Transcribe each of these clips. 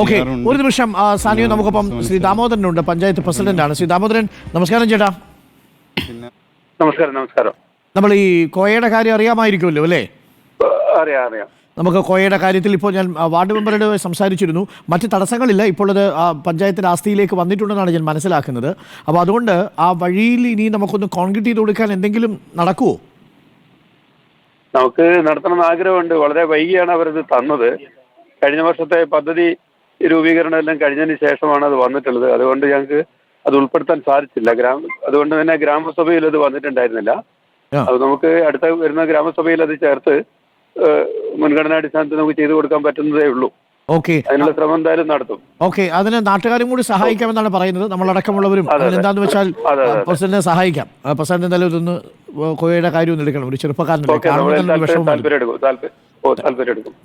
Okay ഒരു നിമിഷം സാനിയോ നമുക്കൊപ്പം ശ്രീ ദാമോദരൻ ഉണ്ട് പഞ്ചായത്ത് പ്രസിഡന്റ് ആണ് ശ്രീ ദാമോദരൻ നമസ്കാരം ചേട്ടാ. പിന്നെ? നമസ്കാരം നമസ്കാരം. നമ്മൾ ഈ കോയയുടെ കാര്യം അറിയാമായിരിക്കുമല്ലോ അല്ലേ? അറിയാം അറിയാം. നമുക്ക് കോയയുടെ കാര്യത്തിൽ ഇപ്പോൾ ഞാൻ വാർഡ് മെമ്പറോട് സംസാരിച്ചിരുന്നു. മറ്റ് തടസ്സങ്ങളില്ല ഇപ്പോൾ അത് ആ പഞ്ചായത്തിന്റെ ആസ്തിയിലേക്ക് വന്നിട്ടുണ്ടെന്നാണ് ഞാൻ മനസ്സിലാക്കുന്നത്. അപ്പോൾ അതുകൊണ്ട് ആ വഴിയിൽ ഇനി നമുക്കൊന്ന് കോൺക്രീറ്റ് ചെയ്ത് കൊടുക്കാൻ എന്തെങ്കിലും നടക്കുമോ നമുക്ക് നടത്തണമെന്ന് ആഗ്രഹമുണ്ട്. വളരെ വൈകിയാണ് അവരത് തന്നത്. കഴിഞ്ഞ വർഷത്തെ പദ്ധതി രൂപീകരണം എല്ലാം കഴിഞ്ഞതിന് ശേഷമാണ് അത് വന്നിട്ടുള്ളത്. അതുകൊണ്ട് ഞങ്ങൾക്ക് അത് ഉൾപ്പെടുത്താൻ സാധിച്ചില്ല. ഗ്രാമ അതുകൊണ്ട് തന്നെ ഗ്രാമസഭയിൽ അത് വന്നിട്ടുണ്ടായിരുന്നില്ല. അത് നമുക്ക് അടുത്ത വരുന്ന ഗ്രാമസഭയിൽ അത് ചേർത്ത് മുൻഗണനാടിസ്ഥാനത്ത് മുൻഗണനാടിസ്ഥാനത്തിൽ നമുക്ക് ചെയ്തു കൊടുക്കാൻ പറ്റുന്നതേ ഉള്ളൂ. ഓക്കെ. അതിനുള്ള ശ്രമം എന്തായാലും നടത്തും. ഓക്കെ. അതിന് നാട്ടുകാരും കൂടി സഹായിക്കാം എന്നാണ് പറയുന്നത് നമ്മളടക്കമുള്ളവരും എന്താന്ന് വെച്ചാൽ. പ്രസിഡന്റിനെ സഹായിക്കാം. പ്രസിഡന്റ് എന്തായാലും ഇതൊന്ന് കോയയുടെ കാര്യം ഒന്ന് എടുക്കണം. ഒരു ചെറുപ്പക്കാരനല്ലേ. ഓക്കെ കാണുമ്പോൾ നമ്മൾ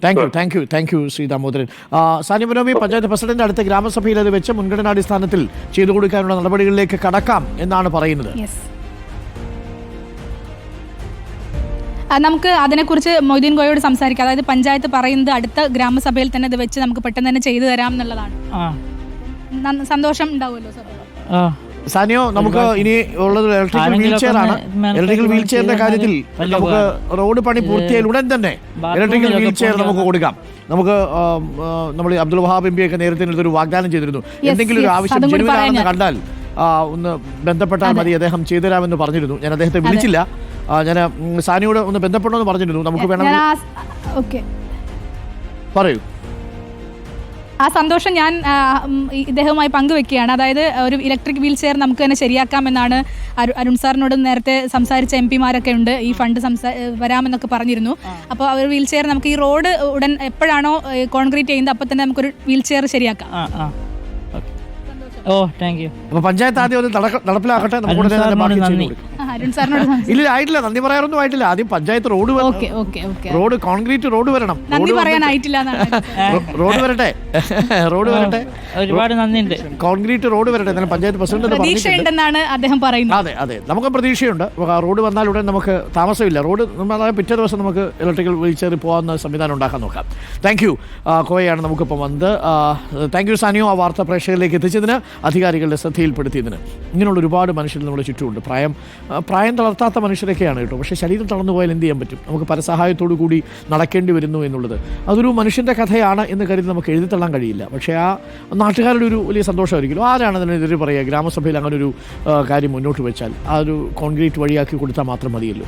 thank you thank you thank you Shri Damodaran ആ, സാനി മനോമി പഞ്ചായത്ത് പ്രസിഡന്റ് അടുത്ത ഗ്രാമസഭയിൽ അത് വെച്ച് മുൻഗണനാടിസ്ഥാനത്തിൽ ചെയ്തു കൊടുക്കാനുള്ള നടപടികളിലേക്ക് കടക്കാം എന്നാണ് പറയുന്നത്. യെസ് നമുക്ക് അതിനെക്കുറിച്ച് മൊയ്തീൻ ഗോയോട് സംസാരിക്കാം. അതായത് പഞ്ചായത്ത് പറയുന്നത് അടുത്ത ഗ്രാമസഭയിൽ തന്നെ ഇത് വെച്ച് നമുക്ക് പെട്ടെന്ന് തന്നെ ചെയ്തു തരാം എന്നുള്ളതാണ്. ആ. സന്തോഷം ഉണ്ടാവുമല്ലോ സാർ. ആ. സാനിയോ നമുക്ക് ഇനി ഉള്ളത് ഇലക്ട്രിക്കൽ വീൽ ചെയർ ആണ്. ഇലക്ട്രിക്കൽ വീൽ ചെയറിന്റെ കാര്യത്തിൽ നമുക്ക് റോഡ് പണി പൂർത്തിയായാൽ ഉടൻ തന്നെ ഇലക്ട്രിക്കൽ വീൽ ചെയർ നമുക്ക് കൊടുക്കാം. നമുക്ക് നമ്മൾ അബ്ദുൽ വഹാബ് എം പി ഒക്കെ നേരത്തെ ഒരു വാഗ്ദാനം ചെയ്തിരുന്നു. എന്തെങ്കിലും ഒരു ആവശ്യം പറയാൻ കണ്ടാൽ ഒന്ന് ബന്ധപ്പെട്ടാൽ മതി അദ്ദേഹം ചെയ്തുതരാമെന്ന് പറഞ്ഞിരുന്നു. ഞാൻ അദ്ദേഹത്തെ വിളിച്ചില്ല. ഞാൻ സാനിയോട് ഒന്ന് ബന്ധപ്പെടണമെന്ന് പറഞ്ഞിരുന്നു. നമുക്ക് വേണമെങ്കിൽ പറയൂ. ആ സന്തോഷം ഞാൻ ഇദ്ദേഹവുമായി പങ്കുവെക്കുകയാണ്. അതായത് ഒരു ഇലക്ട്രിക് വീൽ ചെയർ നമുക്ക് തന്നെ ശരിയാക്കാമെന്നാണ് അരു അരുൺ സാറിനോട് നേരത്തെ സംസാരിച്ച എം പിമാരൊക്കെ ഉണ്ട്. ഈ ഫണ്ട് സംസാ വരാമെന്നൊക്കെ പറഞ്ഞിരുന്നു. അപ്പോൾ ഒരു വീൽ ചെയർ നമുക്ക് ഈ റോഡ് ഉടൻ എപ്പോഴാണോ കോൺക്രീറ്റ് ചെയ്യുന്നത് അപ്പോൾ തന്നെ നമുക്കൊരു വീൽ ചെയർ ശരിയാക്കാം. ഓ താങ്ക് യു അപ്പൊ പഞ്ചായത്ത് ആദ്യം ഒന്ന് നടക്ക- നടപ്പിലാക്കട്ടെ നമുക്ക് അരുൺ ഉടനെ തന്നെ സാറിനോട് ബാക്കി ചെയ്തു നന്ദി. കൊടുക്കാം. ആ, അരുൺ സാറിനോട് ഇല്ല ആയിട്ടില്ല നന്ദി പറയാറൊന്നും ആയിട്ടില്ല. ആദ്യം പഞ്ചായത്ത് റോഡ് വരണം. Okay okay okay. Road concrete road വരണം. നന്ദി റോഡ് പറയാനായിട്ടില്ല എന്നാണ് റോ- റോഡ് വരട്ടെ. റോഡ് വരട്ടെ. ഒരുപാട് നന്ദിയുണ്ട്. കോൺക്രീറ്റ് റോഡ് വരട്ടെ എന്നാലും പഞ്ചായത്ത് പ്രസിഡന്റ് അത് പറഞ്ഞിട്ടുണ്ട്. പ്രതീക്ഷയുണ്ടെന്നാണ് അദ്ദേഹം പറയുന്നത്. അതെ അതെ. നമുക്ക് പ്രതീക്ഷയുണ്ട്. ആ റോഡ് വന്നാൽ ഉടൻ നമുക്ക് താമസമില്ല. റോഡ് നമ്മൾ അതായത് പിറ്റേ ദിവസം നമുക്ക് ഇലക്ട്രിക്കൽ വീൽ ചെയർ പോകാവുന്ന സംവിധാനം ഉണ്ടാക്കാൻ നോക്കാം. താങ്ക് യു കോയാണ് നമുക്കിപ്പം വന്നത്. താങ്ക് യു സാനിയോ ആ വാർത്ത പ്രേക്ഷകരിലേക്ക് എത്തിച്ചതിന്. അധികാരികളുടെ ശ്രദ്ധയിൽപ്പെടുത്തിയതിന്. ഇങ്ങനെയുള്ള ഒരുപാട് മനുഷ്യർ നമ്മുടെ ചുറ്റുമുണ്ട്. പ്രായം പ്രായം തളർത്താത്ത മനുഷ്യരൊക്കെയാണ് കേട്ടോ. പക്ഷേ ശരീരം തളർന്നു പോയാൽ എന്ത് ചെയ്യാൻ പറ്റും? നമുക്ക് പരസഹായത്തോടു കൂടി നടക്കേണ്ടി വരുന്നു എന്നുള്ളത്. അതൊരു മനുഷ്യന്റെ കഥയാണ് എന്ന് കരുതി നമുക്ക് എഴുതിത്തള്ളാൻ കഴിയില്ല. പക്ഷേ ആ നാട്ടുകാരുടെ ഒരു വലിയ സന്തോഷമായിരിക്കും ആരാണ് അതിനെതിരെ പറയുക? ഗ്രാമസഭയിൽ അങ്ങനെ ഒരു കാര്യം മുന്നോട്ട് വെച്ചാൽ ആ ഒരു കോൺക്രീറ്റ് വഴിയാക്കി കൊടുത്താൽ മാത്രം മതിയല്ലോ.